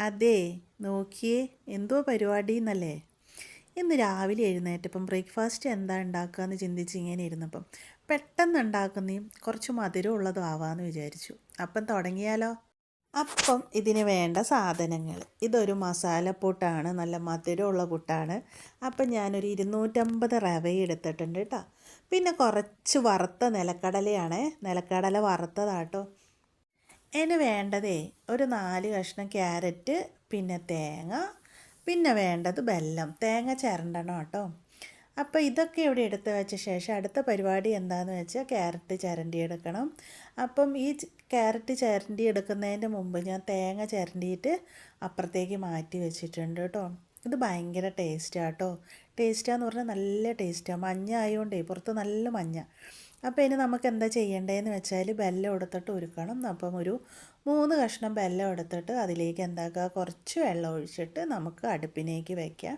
അതെ നോക്കിയേ എന്തോ പരിപാടി എന്നല്ലേ ഇന്ന് രാവിലെ എഴുന്നേറ്റപ്പം ബ്രേക്ക്ഫാസ്റ്റ് എന്താ ഉണ്ടാക്കുകയെന്ന് ചിന്തിച്ച് ഇങ്ങനെ ഇരുന്നപ്പം പെട്ടെന്ന് ഉണ്ടാക്കുന്നതും കുറച്ച് മധുരം ഉള്ളതും ആവാമെന്ന് വിചാരിച്ചു. അപ്പം തുടങ്ങിയാലോ? അപ്പം ഇതിന് വേണ്ട സാധനങ്ങൾ. ഇതൊരു മസാല പൊട്ടാണ് നല്ല മധുരമുള്ള പുട്ടാണ്. അപ്പം ഞാനൊരു ഇരുന്നൂറ്റമ്പത് റവ എടുത്തിട്ടുണ്ട് കേട്ടോ. പിന്നെ കുറച്ച് വറുത്ത നിലക്കടലയാണ്. നിലക്കടല വറുത്തതാട്ടോ. അതിന് വേണ്ടതേ ഒരു നാല് കഷ്ണം ക്യാരറ്റ് പിന്നെ തേങ്ങ പിന്നെ വേണ്ടത് ബെല്ലം. തേങ്ങ ചിരണ്ടണം കേട്ടോ. അപ്പോൾ ഇതൊക്കെ ഇവിടെ എടുത്ത് വെച്ച ശേഷം അടുത്ത പരിപാടി എന്താണെന്ന് വെച്ചാൽ ക്യാരറ്റ് ചിരണ്ടി എടുക്കണം അപ്പം ഈ ക്യാരറ്റ് ചിരണ്ടി എടുക്കുന്നതിന്റെ മുമ്പ് ഞാൻ തേങ്ങ ചിരണ്ടിയിട്ട് അപ്പുറത്തേക്ക് മാറ്റി വെച്ചിട്ടുണ്ട് കേട്ടോ. ഇത് ഭയങ്കര ടേസ്റ്റാണ് കേട്ടോ. ടേസ്റ്റാന്ന് പറഞ്ഞാൽ നല്ല ടേസ്റ്റാണ് മഞ്ഞ ആയതുകൊണ്ടേ പുറത്ത് നല്ല മഞ്ഞ. അപ്പോൾ ഇനി നമുക്ക് എന്താ ചെയ്യേണ്ടതെന്ന് വെച്ചാൽ ബെല്ലം എടുത്തിട്ട് ഉരുക്കണം അപ്പം ഒരു മൂന്ന് കഷ്ണം ബെല്ലം എടുത്തിട്ട് അതിലേക്ക് എന്താക്കുക? കുറച്ച് വെള്ളം ഒഴിച്ചിട്ട് നമുക്ക് അടുപ്പിലേക്ക് വയ്ക്കാം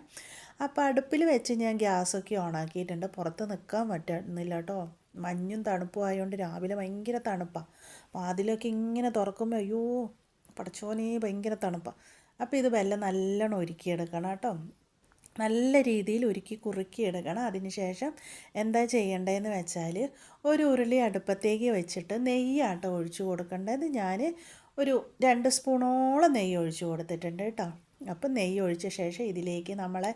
അപ്പോൾ അടുപ്പിൽ വെച്ച് ഞാൻ ഗ്യാസൊക്കെ ഓണാക്കിയിട്ടുണ്ട്. പുറത്ത് നിൽക്കാൻ പറ്റുന്നില്ല കേട്ടോ. മഞ്ഞും തണുപ്പും ആയതുകൊണ്ട് രാവിലെ ഭയങ്കര തണുപ്പാണ്. വാതിലൊക്കെ ഇങ്ങനെ തുറക്കുമ്പോൾ അയ്യോ പടച്ചോനെ ഭയങ്കര തണുപ്പാണ്. അപ്പോൾ ഇത് വെല്ലം നല്ലോണം ഒരുക്കിയെടുക്കണം കേട്ടോ. നല്ല രീതിയിൽ ഉരുക്കി കുറുക്കി എടുക്കണം. അതിന് ശേഷം എന്താ ചെയ്യേണ്ടതെന്ന് വെച്ചാൽ ഒരു ഉരുളി അടുപ്പത്തേക്ക് വെച്ചിട്ട് നെയ്യാട്ടോ ഒഴിച്ചു കൊടുക്കേണ്ടത്. ഞാൻ ഒരു രണ്ട് സ്പൂണോളം നെയ്യ് ഒഴിച്ചു കൊടുത്തിട്ടുണ്ട് കേട്ടോ. അപ്പം നെയ്യ് ഒഴിച്ച ശേഷം ഇതിലേക്ക് നമ്മളെ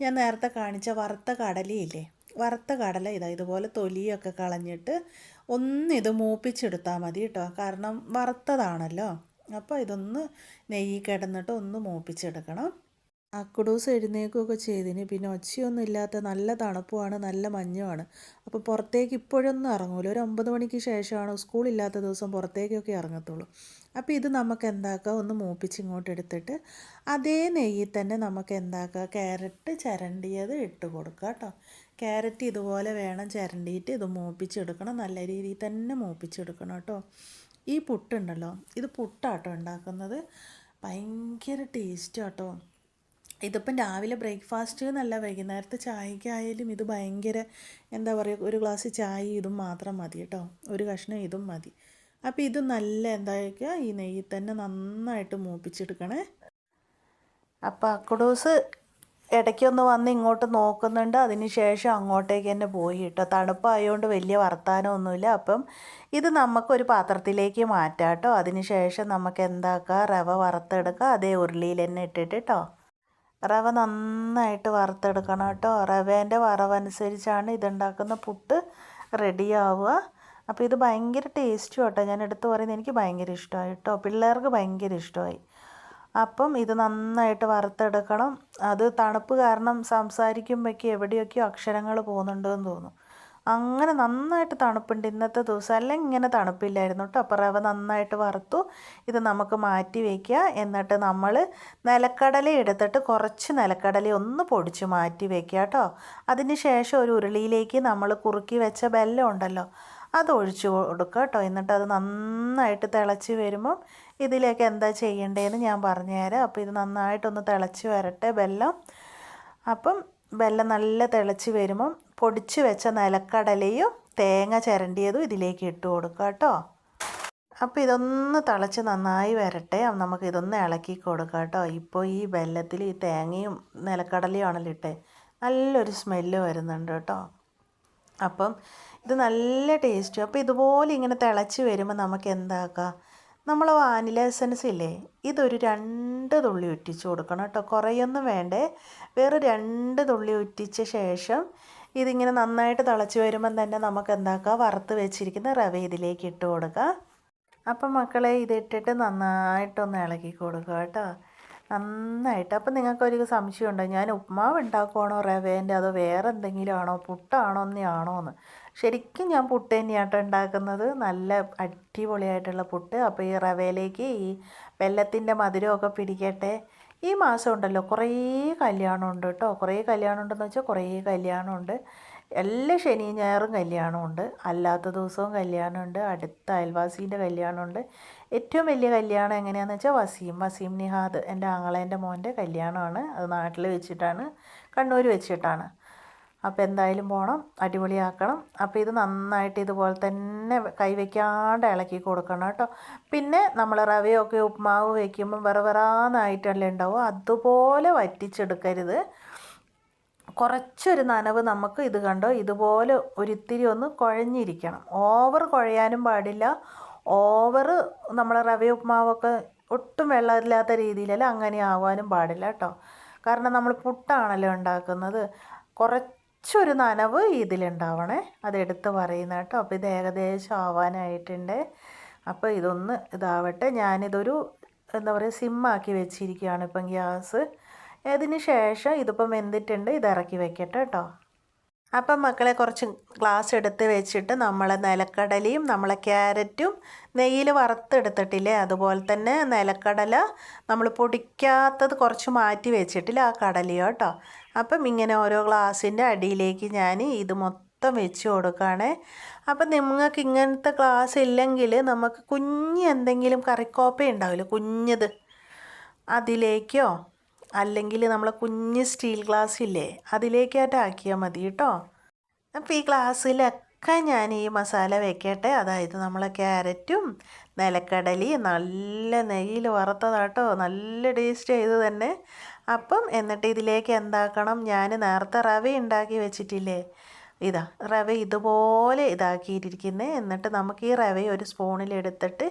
ഞാൻ നേരത്തെ കാണിച്ച വറുത്ത കടലയില്ലേ വറുത്ത കടല ഇതാ ഇതുപോലെ തൊലിയൊക്കെ കളഞ്ഞിട്ട് ഒന്ന് ഇത് മൂപ്പിച്ചെടുത്താൽ മതി കേട്ടോ. കാരണം വറുത്തതാണല്ലോ. അപ്പോൾ ഇതൊന്ന് നെയ്യ് കിടന്നിട്ട് ഒന്ന് മൂപ്പിച്ചെടുക്കണം. അക്കുഡൂസ് എഴുന്നേൽക്കുകയൊക്കെ ചെയ്തിന്. പിന്നെ ഒച്ചയൊന്നും ഇല്ലാത്ത നല്ല തണുപ്പുമാണ് നല്ല മഞ്ഞുമാണ്. അപ്പോൾ പുറത്തേക്ക് ഇപ്പോഴൊന്നും ഇറങ്ങൂല. ഒരു ഒമ്പത് മണിക്ക് ശേഷമാണ് സ്കൂളില്ലാത്ത ദിവസം പുറത്തേക്കൊക്കെ ഇറങ്ങത്തുള്ളൂ. അപ്പോൾ ഇത് നമുക്ക് എന്താക്കാം? ഒന്ന് മൂപ്പിച്ച് ഇങ്ങോട്ട് എടുത്തിട്ട് അതേ നെയ്യിൽ തന്നെ നമുക്ക് എന്താക്കാം? ക്യാരറ്റ് ചിരണ്ടിയത് ഇട്ട് കൊടുക്കുക കേട്ടോ. ക്യാരറ്റ് ഇതുപോലെ വേണം ചിരണ്ടിയിട്ട് ഇത് മൂപ്പിച്ചെടുക്കണം. നല്ല രീതിയിൽ തന്നെ മൂപ്പിച്ചെടുക്കണം കേട്ടോ. ഈ പുട്ടുണ്ടല്ലോ ഇത് പുട്ടാട്ടോ ഉണ്ടാക്കുന്നത്. ഭയങ്കര ടേസ്റ്റ് കേട്ടോ. ഇതിപ്പം രാവിലെ ബ്രേക്ക്ഫാസ്റ്റ് എന്നല്ല വൈകുന്നേരത്തെ ചായക്കായാലും ഇത് ഭയങ്കര എന്താ പറയുക ഒരു ഗ്ലാസ് ചായ ഇതും മാത്രം മതി കേട്ടോ. ഒരു കഷ്ണം ഇതും മതി. അപ്പോൾ ഇത് നല്ല എന്തായിരിക്കുക ഈ നെയ്യിൽ തന്നെ നന്നായിട്ട് മൂപ്പിച്ചെടുക്കണേ. അപ്പോൾ അക്കുഡൂസ് ഇടയ്ക്കൊന്ന് വന്ന് ഇങ്ങോട്ട് നോക്കുന്നുണ്ട്. അതിന് ശേഷം അങ്ങോട്ടേക്ക് തന്നെ പോയി കേട്ടോ. തണുപ്പായതുകൊണ്ട് വലിയ വർത്തമാനമൊന്നുമില്ല അപ്പം ഇത് നമുക്കൊരു പാത്രത്തിലേക്ക് മാറ്റാം കേട്ടോ. അതിന് ശേഷം നമുക്ക് എന്താക്കുക റവ വറുത്തെടുക്കുക അതേ ഉരുളിയിൽ തന്നെ ഇട്ടിട്ട് കേട്ടോ. റവ നന്നായിട്ട് വറുത്തെടുക്കണം കേട്ടോ. റവേന്റെ വറവനുസരിച്ചാണ് ഇതുണ്ടാക്കുന്ന പുട്ട് റെഡിയാവുക. അപ്പോൾ ഇത് ഭയങ്കര ടേസ്റ്റും കേട്ടോ. ഞാൻ എടുത്തു പറയുന്നത് എനിക്ക് ഭയങ്കര ഇഷ്ടമായി കേട്ടോ. പിള്ളേർക്ക് ഭയങ്കര ഇഷ്ടമായി. അപ്പം ഇത് നന്നായിട്ട് വറുത്തെടുക്കണം. അത് തണുപ്പ് കാരണം സംസാരിക്കുമ്പോഴേക്ക് എവിടെയൊക്കെയോ അക്ഷരങ്ങൾ പോകുന്നുണ്ടെന്ന് തോന്നും അങ്ങനെ നന്നായിട്ട് തണുപ്പുണ്ട് ഇന്നത്തെ ദിവസം. അല്ല ഇങ്ങനെ തണുപ്പില്ലായിരുന്നു കേട്ടോ അപ്പോൾ റവ നന്നായിട്ട് വറുത്തു. ഇത് നമുക്ക് മാറ്റി വയ്ക്കുക എന്നിട്ട് നമ്മൾ നിലക്കടല എടുത്തിട്ട് കുറച്ച് നിലക്കടല ഒന്ന് പൊടിച്ച് മാറ്റി വയ്ക്കുക കേട്ടോ അതിന് ശേഷം ഒരു ഉരുളിയിലേക്ക് നമ്മൾ കുറുക്കി വെച്ച ബെല്ലം ഉണ്ടല്ലോ അത് ഒഴിച്ച് കൊടുക്കുക കേട്ടോ എന്നിട്ട് അത് നന്നായിട്ട് തിളച്ച് വരുമ്പം ഇതിലേക്ക് എന്താ ചെയ്യേണ്ടതെന്ന് ഞാൻ പറഞ്ഞുതരാം അപ്പോൾ ഇത് നന്നായിട്ടൊന്ന് തിളച്ച് വരട്ടെ ബെല്ലം. അപ്പം വെള്ളം നല്ല തിളച്ച് വരുമ്പം പൊടിച്ച് വെച്ച നിലക്കടലയും തേങ്ങ ചിരണ്ടിയതും ഇതിലേക്ക് ഇട്ട് കൊടുക്കുക കേട്ടോ. അപ്പോൾ ഇതൊന്ന് തിളച്ച് നന്നായി വരട്ടെ. നമുക്ക് ഇതൊന്ന് ഇളക്കി കൊടുക്കുക കേട്ടോ. ഇപ്പോൾ ഈ വെല്ലത്തിൽ ഈ തേങ്ങയും നിലക്കടലയും ആണല്ലോ ഇട്ടേ. നല്ലൊരു സ്മെല്ല് വരുന്നുണ്ട് കേട്ടോ. അപ്പം ഇത് നല്ല ടേസ്റ്റ് അപ്പോൾ ഇതുപോലെ ഇങ്ങനെ തിളച്ച് വരുമ്പോൾ നമുക്ക് എന്താക്കാം? നമ്മൾ വാനില എസൻസ് ഇല്ലേ? ഇതൊരു രണ്ട് തുള്ളി ഉറ്റിച്ച് കൊടുക്കണം കേട്ടോ. കുറേയൊന്നും വേണ്ടേ. വേറെ രണ്ട് തുള്ളി ഉറ്റിച്ച ശേഷം ഇതിങ്ങനെ നന്നായിട്ട് തിളച്ച് വരുമ്പം തന്നെ നമുക്ക് എന്താക്കാം വറുത്ത് വെച്ചിരിക്കുന്ന റവ ഇതിലേക്ക് ഇട്ട് കൊടുക്കുക അപ്പം മക്കളെ ഇതിട്ടിട്ട് നന്നായിട്ടൊന്ന് ഇളക്കി കൊടുക്കുക കേട്ടോ. നന്നായിട്ട്. അപ്പം നിങ്ങൾക്കൊരു സംശയം ഉണ്ടോ ഞാൻ ഉപ്മാവ് ഉണ്ടാക്കുവാണോ റവേന്റെ? അതോ വേറെ എന്തെങ്കിലും ആണോ പുട്ടാണോ? എന്നാണോ എന്ന്. ശരിക്കും ഞാൻ പുട്ട് തന്നെയാട്ടോ ഉണ്ടാക്കുന്നത്. നല്ല അടിപൊളിയായിട്ടുള്ള പുട്ട്. അപ്പോൾ ഈ റവയിലേക്ക് ഈ വെല്ലത്തിന്റെ മധുരമൊക്കെ പിടിക്കട്ടെ. ഈ മാസം ഉണ്ടല്ലോ കുറേ കല്യാണമുണ്ട് കേട്ടോ. കുറേ കല്യാണമുണ്ടെന്ന് വെച്ചാൽ കുറേ കല്യാണമുണ്ട്. എല്ലാ ശനിയും ഞായറും കല്യാണമുണ്ട്. അല്ലാത്ത ദിവസവും കല്യാണമുണ്ട്. അടുത്ത അയൽവാസീന്റെ കല്യാണമുണ്ട്. ഏറ്റവും വലിയ കല്യാണം എങ്ങനെയാണെന്ന് വെച്ചാൽ വസീം. വസീം നിഹാദ് എന്റെ ആങ്ങളേന്റെ മോന്റെ കല്യാണമാണ്. അത് നാട്ടിൽ വെച്ചിട്ടാണ്. കണ്ണൂർ വെച്ചിട്ടാണ്. അപ്പോൾ എന്തായാലും പോകണം അടിപൊളിയാക്കണം. അപ്പോൾ ഇത് നന്നായിട്ട് ഇതുപോലെ തന്നെ കൈവയ്ക്കാണ്ട് ഇളക്കി കൊടുക്കണം കേട്ടോ. പിന്നെ നമ്മൾ റവയൊക്കെ ഉപ്പുമാവ് വയ്ക്കുമ്പോൾ വെറ വെറാന്നായിട്ടല്ലേ ഉണ്ടാവും അതുപോലെ വറ്റിച്ചെടുക്കരുത്. കുറച്ചൊരു നനവ് നമുക്ക് ഇത് കണ്ടോ ഇതുപോലെ ഒരിത്തിരി ഒന്ന് കുഴഞ്ഞിരിക്കണം. ഓവർ കുഴയാനും പാടില്ല. ഓവർ നമ്മൾ റവ ഉപ്പുമാവൊക്കെ ഒട്ടും വെള്ളമില്ലാത്ത രീതിയിലല്ല അങ്ങനെ ആവാനും പാടില്ല കേട്ടോ. കാരണം നമ്മൾ പുട്ടാണല്ലോ ഉണ്ടാക്കുന്നത്. കുറച്ചൊരു നനവ് ഇതിലുണ്ടാവണേ. അതെടുത്ത് പറയുന്ന കേട്ടോ. അപ്പോൾ ഇത് ഏകദേശം ആവാനായിട്ടുണ്ട്. അപ്പോൾ ഇതൊന്ന് ഇതാവട്ടെ. ഞാനിതൊരു എന്താ പറയുക സിമ്മാക്കി വെച്ചിരിക്കുകയാണ് ഇപ്പം ഗ്യാസ്. അതിന് ശേഷം ഇതിപ്പം വെന്തിട്ടുണ്ട്. ഇത് ഇറക്കി വെക്കട്ടെ കേട്ടോ. അപ്പം മക്കളെ കുറച്ച് ഗ്ലാസ് എടുത്ത് വെച്ചിട്ട് നമ്മളെ നിലക്കടലയും നമ്മളെ ക്യാരറ്റും നെയ്യിൽ വറുത്തെടുത്തിട്ടില്ലേ? അതുപോലെ തന്നെ നിലക്കടല നമ്മൾ പൊടിക്കാത്തത് കുറച്ച് മാറ്റി വെച്ചിട്ടില്ല ആ കടലയോ കേട്ടോ. അപ്പം ഇങ്ങനെ ഓരോ ഗ്ലാസിന്റെ അടിയിലേക്ക് ഞാൻ ഇത് മൊത്തം വെച്ച് കൊടുക്കുകയാണേ. അപ്പം നിങ്ങൾക്ക് ഇങ്ങനത്തെ ഗ്ലാസ് ഇല്ലെങ്കിൽ നമുക്ക് കുഞ്ഞ് എന്തെങ്കിലും കറിക്കോപ്പ ഉണ്ടാവില്ല കുഞ്ഞത് അതിലേക്കോ? അല്ലെങ്കിൽ നമ്മളെ കുഞ്ഞ് സ്റ്റീൽ ഗ്ലാസ് ഇല്ലേ അതിലേക്കായിട്ട് ആക്കിയാൽ മതി കേട്ടോ. അപ്പോൾ ഈ ഗ്ലാസ്സിലൊക്കെ ഞാൻ ഈ മസാല വെക്കട്ടെ. അതായത് നമ്മളെ ക്യാരറ്റും നിലക്കടലയും നല്ല നെയ്യിൽ വറുത്തതാട്ടോ. നല്ല ടേസ്റ്റ് ചെയ്ത് തന്നെ. അപ്പം എന്നിട്ട് ഇതിലേക്ക് എന്താക്കണം? ഞാൻ നേരത്തെ റവ ഉണ്ടാക്കി വെച്ചിട്ടില്ലേ? ഇതാ റവ ഇതുപോലെ ഇതാക്കിയിട്ടിരിക്കുന്നത് എന്നിട്ട് നമുക്ക് ഈ റവ ഒരു സ്പൂണിലെടുത്തിട്ട്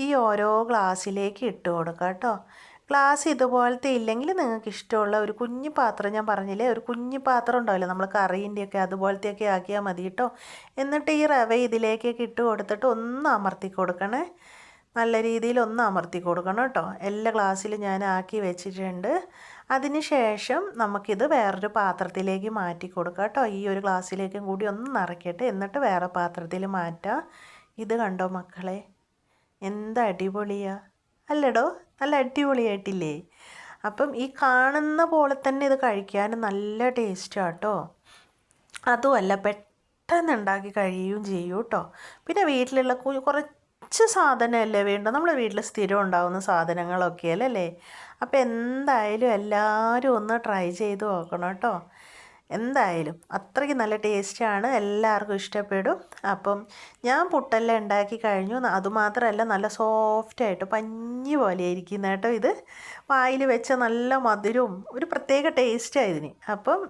ഈ ഓരോ ഗ്ലാസ്സിലേക്ക് ഇട്ട് കൊടുക്കാം കേട്ടോ. ഗ്ലാസ് ഇതുപോലത്തെ ഇല്ലെങ്കിൽ നിങ്ങൾക്ക് ഇഷ്ടമുള്ള ഒരു കുഞ്ഞു പാത്രം ഞാൻ പറഞ്ഞില്ലേ ഒരു കുഞ്ഞു പാത്രം ഉണ്ടാവില്ലേ നമ്മൾ കറീന്റെയൊക്കെ അതുപോലത്തെയൊക്കെ ആക്കിയാൽ മതി കേട്ടോ. എന്നിട്ട് ഈ റവ ഇതിലേക്കൊക്കെ ഇട്ട് കൊടുത്തിട്ട് ഒന്ന് അമർത്തി കൊടുക്കണേ. നല്ല രീതിയിൽ ഒന്ന് അമർത്തി കൊടുക്കണം കേട്ടോ. എല്ലാ ഗ്ലാസ്സിലും ഞാൻ ആക്കി വെച്ചിട്ടുണ്ട്. അതിന് ശേഷം നമുക്കിത് വേറൊരു പാത്രത്തിലേക്ക് മാറ്റി കൊടുക്കാം കേട്ടോ. ഈ ഒരു ഗ്ലാസ്സിലേക്കും കൂടി ഒന്ന് നിറയ്ക്കട്ടെ. എന്നിട്ട് വേറെ പാത്രത്തിൽ മാറ്റാം. ഇത് കണ്ടോ മക്കളെ? എന്താ അടിപൊളിയാണ് അല്ലടോ നല്ല അടിപൊളിയായിട്ടില്ലേ? അപ്പം ഈ കാണുന്ന പോലെ തന്നെ ഇത് കഴിക്കാൻ നല്ല ടേസ്റ്റാണ് കേട്ടോ അതുമല്ല പെട്ടെന്ന് ഉണ്ടാക്കി കഴിയുകയും ചെയ്യും കേട്ടോ പിന്നെ വീട്ടിലുള്ള കുറച്ച് സാധനമല്ലേ വേണ്ട? നമ്മുടെ വീട്ടിൽ സ്ഥിരം ഉണ്ടാകുന്ന സാധനങ്ങളൊക്കെ അല്ലേ? അപ്പോൾ എന്തായാലും എല്ലാവരും ഒന്ന് ട്രൈ ചെയ്ത് നോക്കണം കേട്ടോ എന്തായാലും അത്രയ്ക്ക് നല്ല ടേസ്റ്റാണ് എല്ലാവർക്കും ഇഷ്ടപ്പെടും. അപ്പം ഞാൻ പുട്ടെല്ലാം ഉണ്ടാക്കി കഴിഞ്ഞു. അതുമാത്രമല്ല നല്ല സോഫ്റ്റായിട്ട് പഞ്ഞി പോലെ ഇരിക്കുന്ന കേട്ടോ ഇത്. വായിൽ വെച്ച നല്ല മധുരവും ഒരു പ്രത്യേക ടേസ്റ്റാണ് ഇതിന്. അപ്പം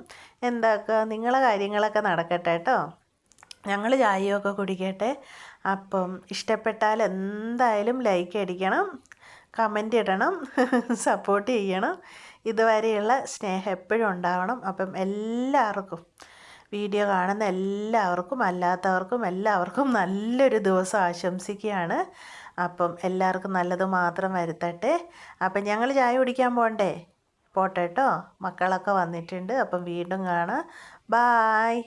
എന്താക്കുക നിങ്ങളെ കാര്യങ്ങളൊക്കെ നടക്കട്ടെ കേട്ടോ. ഞങ്ങൾ ചായയൊക്കെ കുടിക്കട്ടെ. അപ്പം ഇഷ്ടപ്പെട്ടാൽ എന്തായാലും ലൈക്ക് അടിക്കണം കമന്റ് ഇടണം സപ്പോർട്ട് ചെയ്യണം. ഇതുവരെയുള്ള സ്നേഹം എപ്പോഴും ഉണ്ടാവണം. അപ്പം എല്ലാവർക്കും വീഡിയോ കാണുന്ന എല്ലാവർക്കും അല്ലാത്തവർക്കും എല്ലാവർക്കും നല്ലൊരു ദിവസം ആശംസിക്കുകയാണ്. അപ്പം എല്ലാവർക്കും നല്ലത് മാത്രം വരുത്തട്ടെ. അപ്പം ഞങ്ങൾ ചായ കുടിക്കാൻ പോകണ്ടേ പോട്ടെ കേട്ടോ മക്കളൊക്കെ വന്നിട്ടുണ്ട്. അപ്പം വീണ്ടും കാണാം. ബായ്.